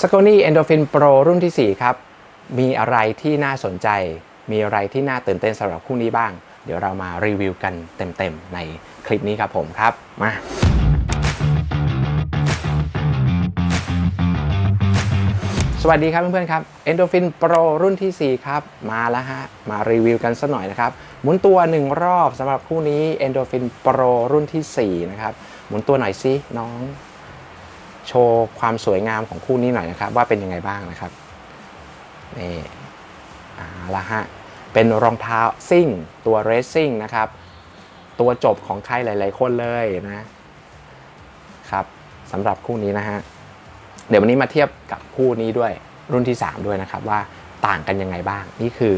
s c o n y Endorphin Pro รุ่นที่ 4 ครับ มีอะไรที่น่าสนใจ มีอะไรที่น่าตื่นเต้นสำหรับคู่นี้บ้าง เดี๋ยวเรามารีวิวกันเต็มๆ ในคลิปนี้ครับผมครับ มาสวัสดีครับเพื่อนๆครับ Endorphin Pro รุ่นที่ 4 ครับ มาแล้วฮะ มารีวิวกันสักหน่อยนะครับ หมุนตัว 1 รอบสำหรับคู่นี้ Endorphin Pro รุ่นที่ 4 นะครับ หมุนตัวหน่อยสิน้อง โชว์ความสวยงามของคู่นี้หน่อยนะครับ ว่าเป็นยังไงบ้างนะครับนี่อาละฮะเป็นรองเท้าซิ่งตัวเรซซิ่งนะครับ ตัวจบของใครหลาย ๆ คนเลยนะครับสำหรับคู่นี้นะฮะเดี๋ยววันนี้มาเทียบกับคู่นี้ด้วยรุ่นที่ 3 ด้วยนะครับ ว่าต่างกันยังไงบ้าง นี่คือ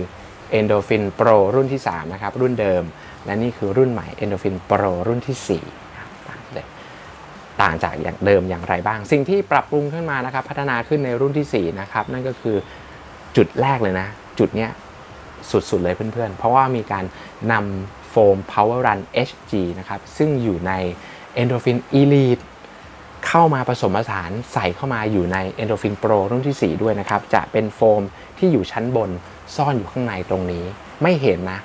Endorphin Pro รุ่นที่ 3 นะครับ รุ่นเดิม และนี่คือรุ่นใหม่ Endorphin Pro รุ่นที่ 4ครับต่างเลย ต่างจากอย่างเดิมอย่างไรบ้าง สิ่งที่ปรับปรุงขึ้นมานะครับ พัฒนาขึ้นในรุ่นที่4นะครับนั่นก็คือจุดแรกเลยนะ จุดเนี้ยสุดๆเลยเพื่อนๆ เพราะว่ามีการนำโฟม Power Run HG นะครับ ซึ่งอยู่ใน Endorphin Elite เข้ามาผสมผสานใส่เข้ามาอยู่ใน Endorphin Pro รุ่นที่ 4 ด้วยนะครับ จะเป็นโฟมที่อยู่ชั้นบนซ่อนอยู่ข้างในตรงนี้ ไม่เห็นนะ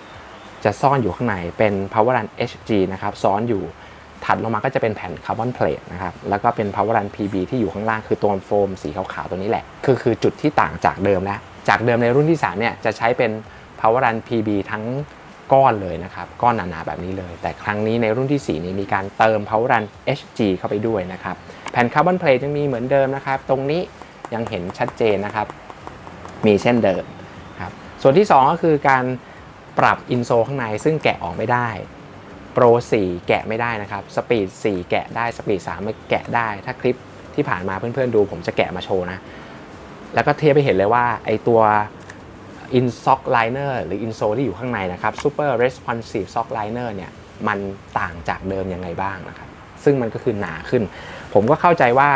จะซ่อนอยู่ข้างในเป็น Power Run HG นะครับ ซ้อนอยู่ ถัดลงมาก็จะเป็นแผ่นคาร์บอนเพลทนะครับ แล้วก็เป็น Power Run PB ที่อยู่ข้างล่างคือตัวโฟมสีขาวๆตัวนี้แหละ คือคือจุดที่ต่างจากเดิมแล้ว จากเดิมในรุ่นที่ 3 เนี่ย จะใช้เป็น Power Run PB ทั้งก้อนเลยนะครับ ก้อนหนาๆแบบนี้เลย แต่ครั้งนี้ในรุ่นที่ 4 นี้มีการเติม Power Run HG เข้าไปด้วยนะครับ แผ่นคาร์บอนเพลทยังมีเหมือนเดิมนะครับ ตรงนี้ยังเห็นชัดเจนนะครับ มีเช่นเดิมครับ ส่วนที่ 2 ก็คือการปรับอินโซข้างในซึ่งแกะออกไม่ได้ โปร4แกะไม่ได้นะครับสปีด4 แกะได้สปีด3ไม่แกะได้ ถ้าคลิปที่ผ่านมาเพื่อนๆดู ผมจะแกะมาโชว์นะ แล้วก็เทียบไปเห็นเลยว่าไอตัว in sock liner หรือ insole ที่อยู่ข้างในนะครับ super responsive sock liner เนี่ยมันต่างจากเดิมยังไงบ้างนะครับ ซึ่งมันก็คือหนาขึ้น ผมก็เข้าใจว่า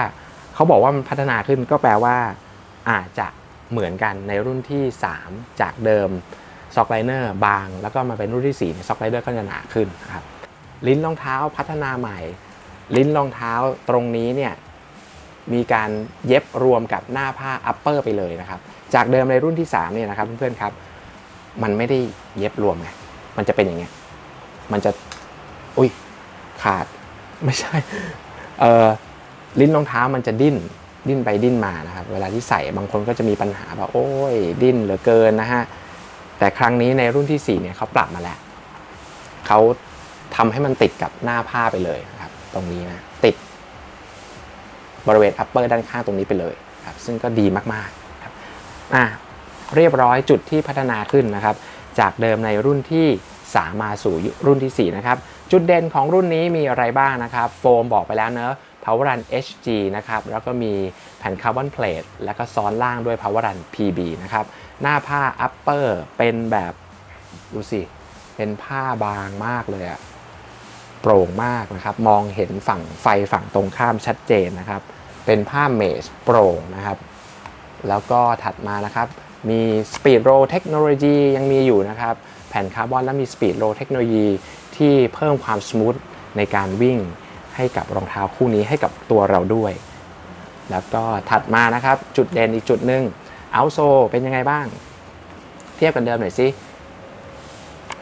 เขาบอกว่ามันพัฒนาขึ้นก็แปลว่าอาจจะเหมือนกันในรุ่นที่ 3 จากเดิม ซ็อกไลเนอร์บาง แล้วก็มาเป็นรุ่นที่4ซ็อกไลเนอร์ก็จะหนาขึ้นครับลิ้นรองเท้าพัฒนาใหม่ ลิ้นรองเท้าตรงนี้เนี่ยมีการเย็บรวมกับหน้าผ้าอัปเปอร์ไปเลยนะครับ จากเดิมในรุ่นที่3เนี่ยนะครับเพื่อนๆครับ มันไม่ได้เย็บรวมไงมันจะเป็นอย่างเงี้ยมันจะอุ้ยขาดไม่ใช่เออลิ้นรองเท้ามันจะดิ้นดิ้นไปดิ้นมานะครับ เวลาที่ใส่บางคนก็จะมีปัญหาแบบโอ้ยดิ้นเหลือเกินนะฮะ แต่ครั้งนี้ในรุ่นที่ 4 เนี่ยเขาปรับมาแล้วเขาทำให้มันติดกับหน้าผ้าไปเลยครับ ตรงนี้นะ ติดบริเวณ upper ด้านข้างตรงนี้ไปเลยครับ ซึ่งก็ดีมากๆครับอะเรียบร้อยจุดที่พัฒนาขึ้นนะครับ จากเดิมในรุ่นที่3มาสู่รุ่นที่ 4 นะครับ จุดเด่นของรุ่นนี้มีอะไรบ้างนะครับ โฟมบอกไปแล้วเนอะ Power Run HG นะครับ แล้วก็มี ผ่นคาร์บอนเพลทแล้วก็ซ้อนล่างด้วย Power Run PB นะครับหน้าผ้า upper เป็นแบบดูสิ เป็นผ้าบางมากเลยอะโปร่งมากนะครับ มองเห็นฝั่งไฟฝั่งตรงข้ามชัดเจนนะครับ เป็นผ้าเมชโปร่งนะครับ แล้วก็ถัดมานะครับ มี Speed Roll Technology ยังมีอยู่นะครับ แผ่นคาร์บอนและมี Speed Roll Technology ที่เพิ่มความส o t h ในการวิ่งให้กับรองเท้าคู่นี้ให้กับตัวเราด้วย แล้วก็ถัดมานะครับจุดเด่นอีกจุดหนึ่งเอาโซเป็นยังไงบ้าง เทียบกันเดิมหน่อยสิ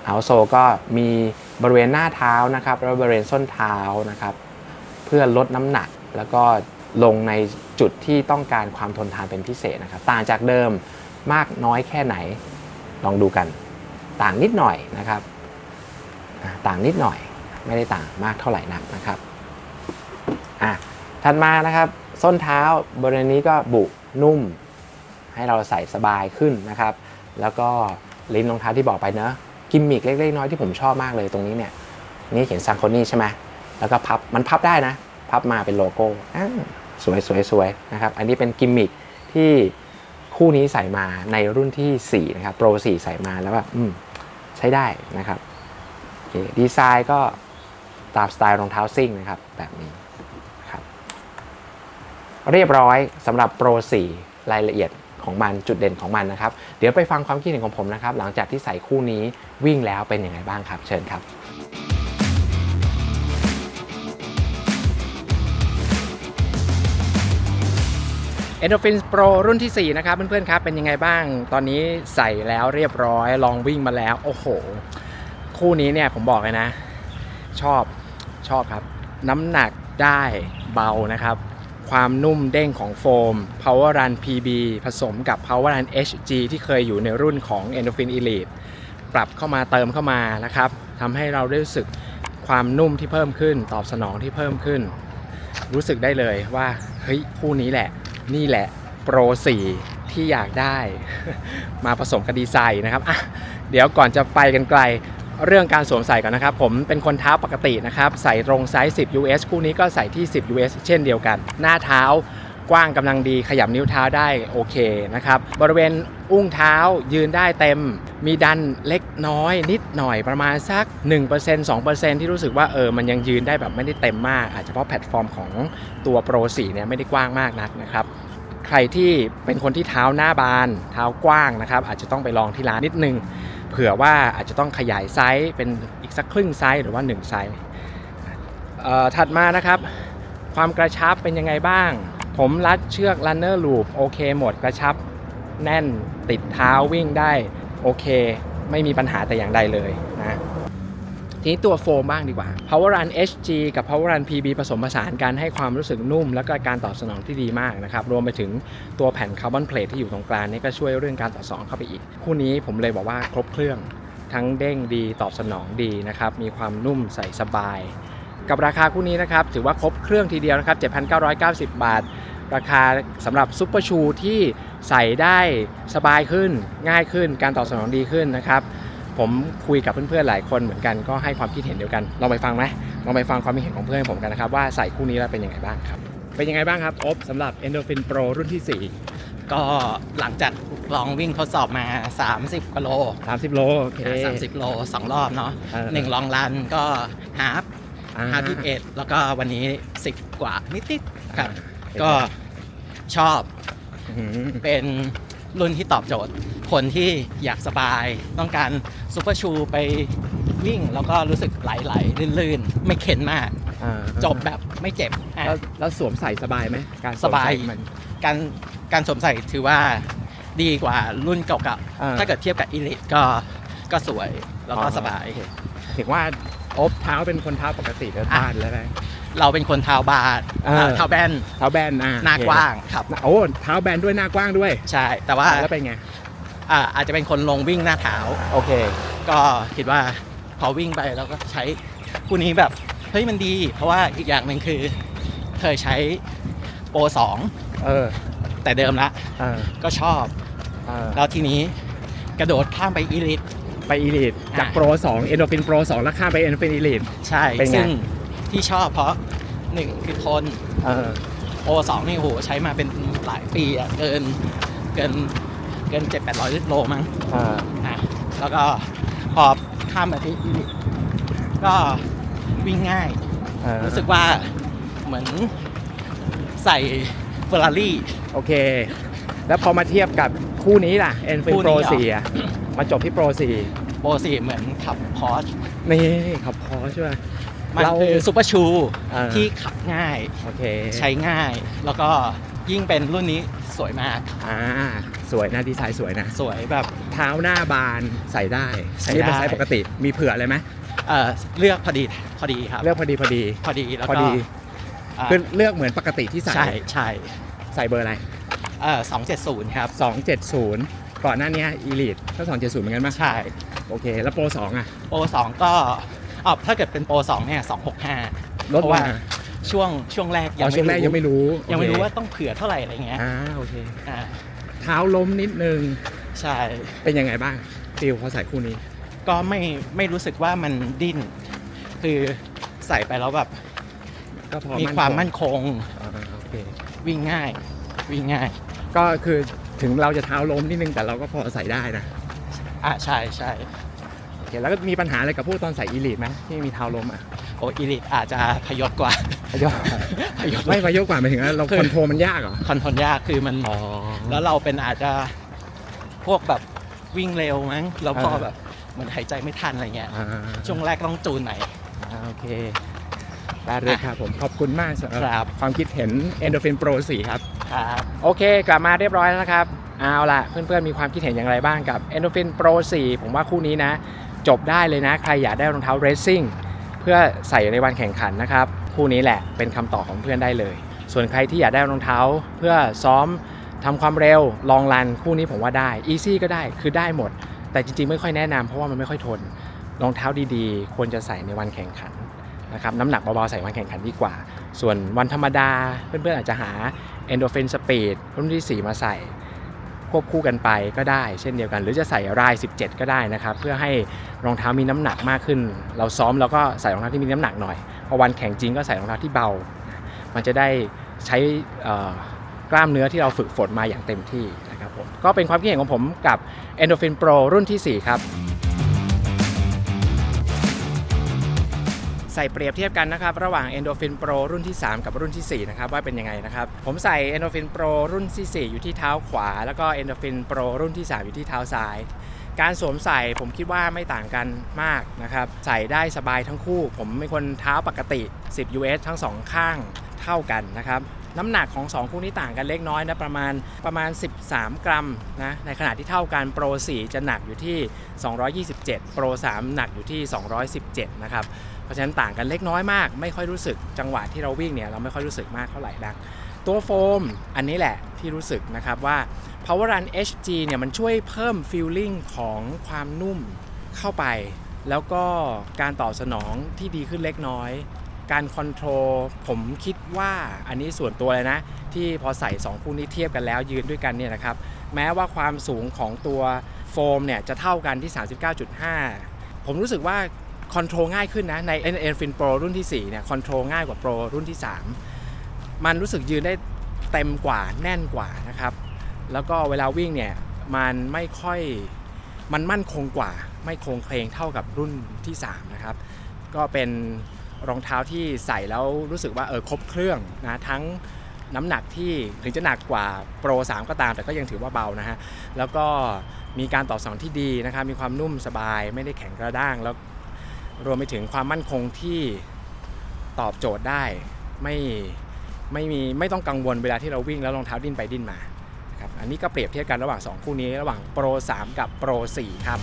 เอาโซก็มีบริเวณหน้าเท้านะครับ แล้วบริเวณส้นเท้านะครับ เพื่อลดน้ำหนักแล้วก็ลงในจุดที่ต้องการความทนทานเป็นพิเศษนะครับ ต่างจากเดิมมากน้อยแค่ไหน ลองดูกัน ต่างนิดหน่อยนะครับ ต่างนิดหน่อยไม่ได้ต่างมากเท่าไหร่นักนะครับอะถัดมานะครับ ส้นเท้าบริเวณนี้ก็บุนุ่ม ให้เราใส่สบายขึ้นนะครับ แล้วก็ลิ้นรองเท้าที่บอกไปเนอะกิมมิกเล็กๆน้อยที่ผมชอบมากเลยตรงนี้เนี่ยนี่เขียนซังโคนี่ใช่ไหมแล้วก็พับมันพับได้นะ พับมาเป็นโลโก้อ่าสวยสวยสวยนะครับ อันนี้เป็นกิมมิคที่คู่นี้ใส่มาในรุ่นที่ 4 นะครับ Pro 4ใส่มาแล้วแบบอืมใช้ได้นะครับโอเคดีไซน์ก็ตามสไตล์รองเท้าซิ่งนะครับ แบบนี้ เรียบร้อยสำหรับ Pro 4รายละเอียดของมันจุดเด่นของมันนะครับ เดี๋ยวไปฟังความคิดเห็นของผมนะครับ หลังจากที่ใส่คู่นี้วิ่งแล้วเป็นยังไงบ้างครับ เชิญครับ Endorphin Pro รุ่นที่ 4 นะครับ เพื่อนๆครับ เป็นยังไงบ้าง ตอนนี้ใส่แล้วเรียบร้อย ลองวิ่งมาแล้ว โอ้โห คู่นี้เนี่ยผมบอกเลยนะ ชอบชอบครับ น้ำหนักได้เบานะครับ ความนุ่มเด้งของโฟม Power Run PB ผสมกับ Power Run HG ที่เคยอยู่ในรุ่นของ Endorphin Elite ปรับเข้ามาเติมเข้ามานะครับทำให้เราได้รู้สึกความนุ่มที่เพิ่มขึ้น ตอบสนองที่เพิ่มขึ้น รู้สึกได้เลยว่าเฮ้ยคู่นี้แหละ นี่แหละโปร4ที่อยากได้ มาผสมกับดีไซน์นะครับอะเดี๋ยวก่อนจะไปกันไกล เรื่องการสวมใส่ก่อนนะครับ ผมเป็นคนเท้าปกตินะครับ ใส่ตรงไซส์ 10 US คู่นี้ก็ใส่ที่ 10 US เช่นเดียวกัน หน้าเท้ากว้างกำลังดีขยับนิ้วเท้าได้โอเคนะครับ บริเวณอุ้งเท้ายืนได้เต็ม มีดันเล็กน้อย นิดหน่อยประมาณสัก 1% 2%ที่รู้สึกว่าเออมันยังยืนได้แบบไม่ได้เต็มมาก อาจจะเพราะแพลตฟอร์มของตัว Pro 4เนี่ยไม่ได้กว้างมากนักนะครับใครที่เป็นคนที่เท้าหน้าบาน เท้ากว้างนะครับอาจจะต้องไปลองที่ร้านนิดนึง เผื่อว่าอาจจะต้องขยายไซส์เป็นอีกสักครึ่งไซส์หรือว่า1ไซส์ถัดมานะครับ ความกระชับเป็นยังไงบ้าง ผมรัดเชือก runner loop โอเคหมดกระชับ แน่นติดเท้าวิ่งได้โอเค ไม่มีปัญหาแต่อย่างใดเลยนะ ทีนี้ตัวโฟมบ้างดีกว่า Power Run HG กับ Power Run PB ผสมผสานกันให้ความรู้สึกนุ่ม แล้วก็การตอบสนองที่ดีมากนะครับ รวมไปถึงตัวแผ่นคาร์บอนเพลทที่อยู่ตรงกลางนี่ก็ช่วยเรื่องการตอบสนองเข้าไปอีก คู่นี้ผมเลยบอกว่าครบเครื่อง ทั้งเด้งดีตอบสนองดีนะครับ มีความนุ่มใส่สบาย กับราคาคู่นี้นะครับถือว่าครบเครื่องทีเดียวนะครับ 7,990 บาท ราคาสำหรับซุปเปอร์ชูที่ใส่ได้สบายขึ้นง่ายขึ้น การตอบสนองดีขึ้นนะครับ ผมคุยกับเพื่อนๆหลายคนเหมือนกันก็ให้ความคิดเห็นเดียวกันลองไปฟังไหมลองไปฟังความคิดเห็นของเพื่อนผมกันนะครับว่าใส่คู่นี้แล้วเป็นยังไงบ้างครับ เป็นยังไงบ้างครับอบสำหรับ Endorphin Pro รุ่นที่ ก็หลังจากลองวิ่งทดสอบมา 30กิโล4 30 โลโอเคสามสิบโลสองรอบเนาะเออ หนึ่งลองรันก็ฮาฟอ่าฮาฟที่เอ็ดแล้วก็วันนี้ 10 กว่านิดๆครับอ่าก็ชอบอืมเป็น รุ่นที่ตอบโจทย์ คนที่อยากสบาย ต้องการซูเปอร์ชูไปวิ่งแล้วก็รู้สึกไหลๆลื่นๆ ไม่เข็นมาก อ่าจบแบบไม่เจ็บอะ แล้วแล้วสวมใส่สบายไหมการวมสบาย ใมัน การการสวมใส่ถือว่าดีกว่ารุ่นเก่าอ่าๆ ถ้าเกิดเทียบกับอีลิทก็ก็สวยแล้วก็อ๋อ สบาย ถึงว่าอบเท้าเป็นคนเท้าปกติเดินบ้านแล้วไหม เราเป็นคนเท้าบาดเอออ่าเท้าแบนเท้าแบนอะหน้าโอเคกว้างครับโอ้เท้าแบนด้วยหน้ากว้างด้วยใช่แต่ว่าแล้วเป็นไงอ่าอาจจะเป็นคนลงวิ่งหน้าเท้า โอเค ก็คิดว่าพอวิ่งไปแล้วก็ใช้คู่นี้แบบเฮ้ยมันดี เพราะว่าอีกอย่างหนึ่งคือเคยใช้โปรสองเออแต่เดิมละเออก็ชอบ เออแล้วทีนี้กระโดดข้ามไปอีลิท ไปอีลิทจากอะ โปร2 Endorphin Pro 2แล้วข้ามไป Endorphin Elite ใช่ เป็นไง ซึ่ง ที่ชอบเพราะหนึ่งคือทนเออโอสองนี่โหใช้มาเป็นหลายปีอะเกินเกินเกินเจ็ดแปดร้อยลิตรโลมั้งเอออะแล้วก็พอข้ามมาที่อีลิทก็วิ่งง่าย เออรู้สึกว่าเหมือนใส่เฟอร์รารี่ โอเค แล้วพอมาเทียบกับคู่นี้ล่ะ Endorphin คู่นี้ Pro เหรอ4อะมาจบที่ Pro โปรสี่เหมือนขับพอช4นี่ขับพอใช่ไหม มันเรา คือซูเปอร์ชูอ่า ที่ขับง่ายโอเคใช้ง่าย แล้วก็ยิ่งเป็นรุ่นนี้สวยมากอ่าสวยนะดีไซน์สวยนะสวยแบบ เท้าหน้าบานใส่ได้ใส่อันนี้เป็นได้ไซส์ปกติมีเผื่ออะไรไหมเอ่อเลือกพอดีพอดีครับเลือกพอดีพอดีพอดีแล้วพอก็ดีอ่าคือเลือกเหมือนปกติที่ใส่ใช่ใช่ใส่เบอร์อะไร เอ่อสองเจ็ดศูนย์ครับ 270 ก่อนหน้านี้ Elite ก็270 เหมือนกันไหมใช่ โอเค แล้วโปร2อะ โปรสองก็ อ๋อถ้าเกิดเป็นโปรสองเนี่ยสองหกห้าลดเพราะว่ามา ช่วงช่วงแรกอ๋อช่วงแรกยังไม่รู้ยังไม่รู้โอเคว่าต้องเผื่อเท่าไหร่อะไรเงี้ยอ่าโอเค อ่าเท้าล้มนิดนึง ใช่ เป็นยังไงบ้างฟิลพอใส่คู่นี้ ก็ไม่ไม่รู้สึกว่ามันดิ้น คือใส่ไปแล้วแบบก็พอมีความมั่นคง อ่าโอเค วิ่งง่าย วิ่งง่าย ก็คือถึงเราจะเท้าล้มนิดนึงแต่เราก็พอใส่ได้นะ อะใช่ใช่โอเคแล้วก็มีปัญหาอะไรกับพวกตอนใส่ Elite ไหมที่มีเท้าล้มอะโออีลิทอาจจะพยศกว่าพยกพยศไม่พยกกว่าหมายถึงว่าเราคือคอนโทรลมันยากเหรอคอนโทรลยากคือมันอ๋อแล้วเราเป็นอาจจะพวกแบบวิ่งเร็วมั้งแล้วพออ่าแบบเหมือนหายใจไม่ทันอะไรเงี้ยอ่าช่วงแรกต้องจูนหน่อยอ่าโอเคได้เลยครับผมขอบคุณมากสำหครับความคิดเห็น Endorphin Pro 4 ครับครับโอเค กลับมาเรียบร้อยแล้วนะครับเอาล่ะเพื่อนๆมีความคิดเห็นอย่างไรบ้างกับ Endorphin Pro 4 ผมว่าคู่นี้นะ จบได้เลยนะ ใครอยากได้รองเท้า Racing เพื่อใส่ในวันแข่งขันนะครับ คู่นี้แหละเป็นคำตอบของเพื่อนได้เลย ส่วนใครที่อยากได้รองเท้าเพื่อซ้อมทำความเร็วลองรันคู่นี้ผมว่าได้ Easy ก็ได้คือได้หมด แต่จริงๆ ไม่ค่อยแนะนำเพราะว่ามันไม่ค่อยทนรองเท้าดีๆ ควรจะใส่ในวันแข่งขันนะครับน้ำหนักเบาๆใส่วันแข่งขันดีกว่า ส่วนวันธรรมดาเพื่อนๆอาจจะหา Endorphin Speed รุ่นที่ 4 มาใส่ ควบคู่กันไปก็ได้เช่นเดียวกัน หรือจะใส่ราย 17 ก็ได้นะครับเพื่อให้รองเท้ามีน้ำหนักมากขึ้น เราซ้อมเราก็ใส่รองเท้าที่มีน้ำหนักหน่อยพอวันแข่งจริงก็ใส่รองเท้าที่เบา มันจะได้ใช้กล้ามเนื้อที่เราฝึกฝนมาอย่างเต็มที่นะครับผมก็เป็นความคิดเห็นของผมกับ Endorphin Pro รุ่นที่ 4 ครับ ใส่เปรียบเทียบกันนะครับ ระหว่าง Endorphin Pro รุ่นที่ 3 กับรุ่นที่ 4 นะครับ ว่าเป็นยังไงนะครับ ผมใส่ Endorphin Pro รุ่นที่ 4 อยู่ที่เท้าขวา แล้วก็ Endorphin Pro รุ่นที่ 3 อยู่ที่เท้าซ้าย การสวมใส่ผมคิดว่าไม่ต่างกันมากนะครับ ใส่ได้สบายทั้งคู่ ผมเป็นคนเท้าปกติ 10 US ทั้งสองข้างเท่ากันนะครับ น้ำหนักของ 2 คู่นี้ต่างกันเล็กน้อยนะประมาณประมาณ 13 กรัมนะในขณะที่เท่ากัน Pro 4จะหนักอยู่ที่ 227 Pro 3หนักอยู่ที่ 217 นะครับ เพราะฉะนั้นต่างกันเล็กน้อยมาก ไม่ค่อยรู้สึกจังหวะที่เราวิ่งเนี่ยเราไม่ค่อยรู้สึกมากเท่าไหร่นักตัวโฟมอันนี้แหละที่รู้สึกนะครับว่า Power Run HG เนี่ยมันช่วยเพิ่มฟีลลิ่งของความนุ่มเข้าไป แล้วก็การตอบสนองที่ดีขึ้นเล็กน้อย การคอนโทรลผมคิดว่าอันนี้ส่วนตัวเลยนะ ที่พอใส่ 2 คู่นี้เทียบกันแล้วยืนด้วยกันเนี่ยนะครับ แม้ว่าความสูงของตัวโฟมเนี่ยจะเท่ากันที่ 39.5 ผมรู้สึกว่าคอนโทรลง่ายขึ้นนะ ใน n f i n Pro รุ่นที่ 4 เนี่ยคอนโทรลง่ายกว่า Pro รุ่นที่ 3 มันรู้สึกยืนได้เต็มกว่าแน่นกว่านะครับ แล้วก็เวลาวิ่งเนี่ยมันไม่ค่อยมันมั่นคงกว่า ไม่คงเคลงเท่ากับรุ่นที่ 3 นะครับ ก็เป็น รองเท้าที่ใส่แล้วรู้สึกว่าเออครบเครื่องนะทั้งน้ำหนักที่ถึงจะหนักกว่าโปร 3 ก็ตาม แต่ก็ยังถือว่าเบานะฮะแล้วก็มีการตอบสนองที่ดีนะครับมีความนุ่มสบายไม่ได้แข็งกระด้างแล้วรวมไปถึงความมั่นคงที่ตอบโจทย์ได้ไม่ไม่มีไม่ต้องกังวลเวลาที่เราวิ่งแล้วรองเท้าดิ้นไปดิ้นมานะครับอันนี้ก็เปรียบเทียบกันระหว่าง 2 คู่นี้ระหว่างโปร 3 กับโปร 4 ครับ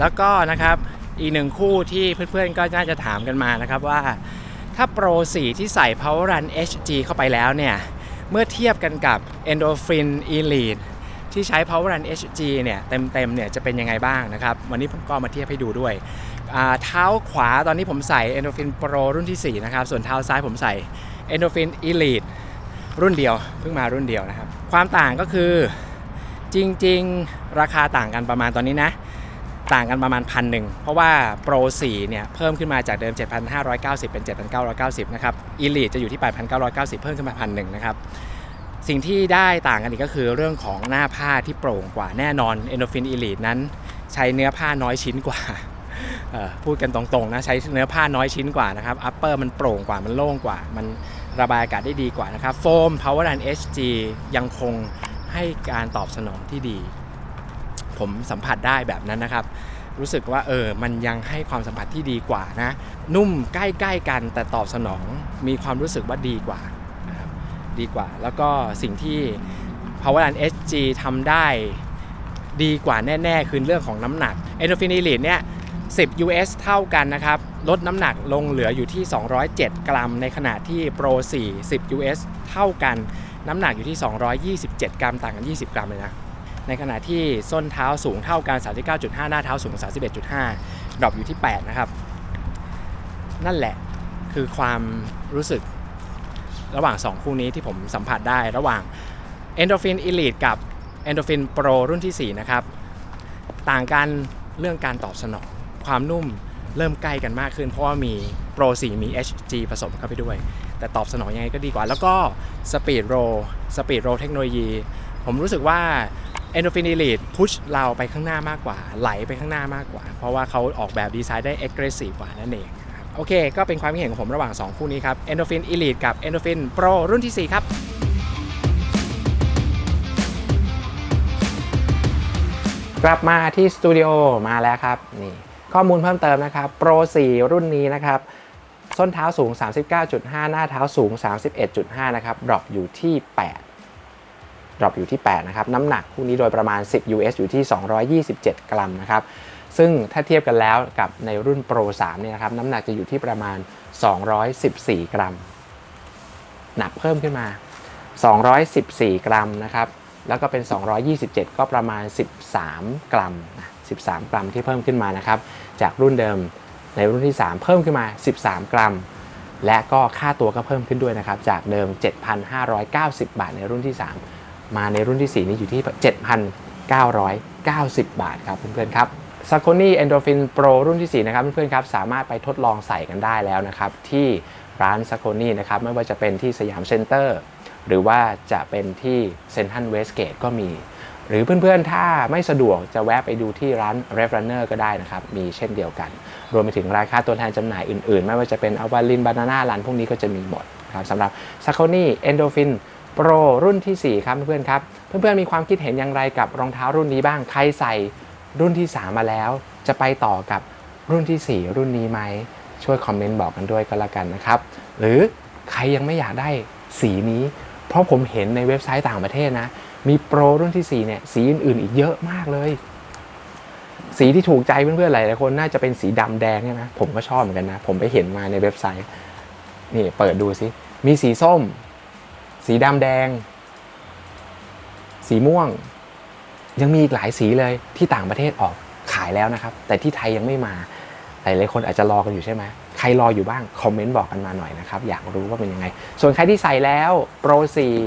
แล้วก็นะครับอีกหนึ่งคู่ที่เพื่อนๆก็น่าจะถามกันมานะครับว่า ถ้าโปร 4 ที่ใส่ Power Run HG เข้าไปแล้วเนี่ย เมื่อเทียบกันกับ Endorphin Elite ที่ใช้ Power Run HG เนี่ยเต็มๆเนี่ยจะเป็นยังไงบ้างนะครับ วันนี้ผมก็มาเทียบให้ดูด้วย เท้าขวาตอนนี้ผมใส่ Endorphin Pro รุ่นที่ 4 นะครับ ส่วนเท้าซ้ายผมใส่ Endorphin Elite รุ่นเดียวเพิ่งมารุ่นเดียวนะครับ ความต่างก็คือจริง ๆ ราคาต่างกันประมาณตอนนี้นะ ต่างกันประมาณพันหนึ่งเพราะว่า Pro 4 เนี่ย เพิ่มขึ้นมาจากเดิม 7,590 เป็น 7,990 นะครับ Elite จะอยู่ที่ 8,990 เพิ่มขึ้นมาพันหนึ่งนะครับ สิ่งที่ได้ต่างกันอีกก็คือเรื่องของหน้าผ้าที่โปร่งกว่าแน่นอน Endorphin Elite นั้นใช้เนื้อผ้าน้อยชิ้นกว่าพูดกันตรงๆนะใช้เนื้อผ้าน้อยชิ้นกว่านะครับ Upper มันโปร่งกว่ามันโล่งกว่า มันระบายอากาศได้ดีกว่านะครับโฟม Power Run HG ยังคงให้การตอบสนองที่ดี ผมสัมผัสได้แบบนั้นนะครับ รู้สึกว่าเออมันยังให้ความสัมผัสที่ดีกว่านะ นุ่มใกล้ๆกันแต่ตอบสนองมีความรู้สึกว่าดีกว่านะครับดีกว่า แล้วก็สิ่งที่ Power Run SG ทำได้ดีกว่าแน่ ๆ คือเรื่องของน้ำหนัก Endorphin Elite เนี่ย 10 US เท่ากันนะครับ ลดน้ำหนักลงเหลืออยู่ที่ 207 กรัม ในขณะที่ Pro 4 10 US เท่ากัน น้ำหนักอยู่ที่ 227 กรัม ต่างกัน 20 กรัมเลยนะ ในขณะที่ส้นเท้าสูงเท่ากัน 39.5 หน้าเท้าสูง 31.5 ดรอปอยู่ที่ 8 นะครับ นั่นแหละคือความรู้สึกระหว่าง 2 คู่นี้ที่ผมสัมผัสได้ระหว่าง Endorphin Elite กับ Endorphin Pro รุ่นที่ 4 นะครับ ต่างกันเรื่องการตอบสนอง ความนุ่มเริ่มใกล้กันมากขึ้น เพราะว่ามี Pro 4 มี HG ผสมเข้าไปด้วย แต่ตอบสนองยังไงก็ดีกว่า แล้วก็ Speed Roll Speed Roll เทคโนโลยี ผมรู้สึกว่า Endorphin Elite พุชเราไปข้างหน้ามากกว่า ไหลไปข้างหน้ามากกว่า เพราะว่าเขาออกแบบดีไซน์ได้ aggressive กว่านั่นเองครับโอเค ก็เป็นความคิดเห็นของผมระหว่าง 2 คู่นี้ครับ Endorphin Elite กับ Endorphin Pro รุ่นที่ 4 ครับกลับมาที่สตูดิโอมาแล้วครับนี่ข้อมูลเพิ่มเติมนะครับ Pro 4 รุ่นนี้นะครับ ส้นเท้าสูง 39.5 หน้าเท้าสูง 31.5 นะครับดรอปอยู่ที่ 8 ดรอปอยู่ที่ 8 นะครับ น้ำหนักคู่นี้โดยประมาณ 10 US อยู่ที่ 227 กรัมนะครับ ซึ่งถ้าเทียบกันแล้วกับในรุ่น Pro 3 เนี่ยนะครับ น้ำหนักจะอยู่ที่ประมาณ 214 กรัม หนักเพิ่มขึ้นมา 214 กรัมนะครับ แล้วก็เป็น 227 ก็ประมาณ 13 กรัม 13 กรัมที่เพิ่มขึ้นมานะครับ จากรุ่นเดิมในรุ่นที่ 3 เพิ่มขึ้นมา 13 กรัมและก็ค่าตัวก็เพิ่มขึ้นด้วยนะครับ จากเดิม 7,590 บาทในรุ่นที่ 3 มาในรุ่นที่ 4 นี้อยู่ที่ 7,990 บาทครับเพื่อนๆครับ s a c o n y Endorphin Pro รุ่นที่ 4 นะครับเพื่อนๆครับ สามารถไปทดลองใส่กันได้แล้วนะครับที่ร้าน s a c o n y นะครับไม่ว่าจะเป็นที่สยามเซ็นเตอร์หรือว่าจะเป็นที่เซ็นทันเวสเกตก็มี หรือเพื่อนๆ ถ้าไม่สะดวกจะแวะไปดูที่ร้าน r e f Runner ก็ได้นะครับ มีเช่นเดียวกัน รวมไปถึงราคาตัวแทนจำหน่ายอื่นๆ ไม่ว่าจะเป็นอวาลินบานาน่าร้านพวกนี้ก็จะมีหมดครับสำหรับ s a c o n y Endorphin Pro รุ่นที่ 4 ครับเพื่อนๆครับเพื่อนๆมีความคิดเห็นอย่างไรกับรองเท้ารุ่นนี้บ้างใครใส่รุ่นที่ 3 มาแล้ว จะไปต่อกับรุ่นที่ 4 รุ่นนี้ไหมช่วยคอมเมนต์บอกกันด้วยก็แล้วกันนะครับ หรือใครยังไม่อยากได้สีนี้ เพราะผมเห็นในเว็บไซต์ต่างประเทศนะ มีโปรรุ่นที่ 4 เนี่ยสีอื่นๆอีกเยอะมากเลย สีที่ถูกใจเพื่อนๆหลายๆคนน่าจะเป็นสีดำแดงใช่ไหมผมก็ชอบเหมือนกันนะ ผมไปเห็นมาในเว็บไซต์นี่เปิดดูสิมีสีส้ม สีดำแดง สีม่วง ยังมีอีกหลายสีเลยที่ต่างประเทศออกขายแล้วนะครับ แต่ที่ไทยยังไม่มาหลายๆคนอาจจะรอกันอยู่ใช่ไหมใครรออยู่บ้าง คอมเมนต์บอกกันมาหน่อยนะครับ อยากรู้ว่าเป็นยังไง ส่วนใครที่ใส่แล้วโปร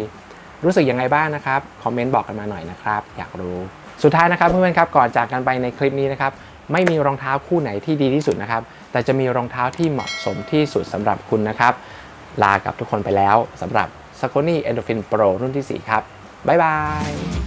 4รู้สึกยังไงบ้างนะครับ คอมเมนต์บอกกันมาหน่อยนะครับ อยากรู้ สุดท้ายนะครับเพื่อนๆครับ ก่อนจากกันไปในคลิปนี้นะครับ ไม่มีรองเท้าคู่ไหนที่ดีที่สุดนะครับ แต่จะมีรองเท้าที่เหมาะสมที่สุดสำหรับคุณนะครับ ลากับทุกคนไปแล้วสำหรับ s a c o n y Endorphin Pro รุ่นที่ 4 ครับ บ๊ายบาย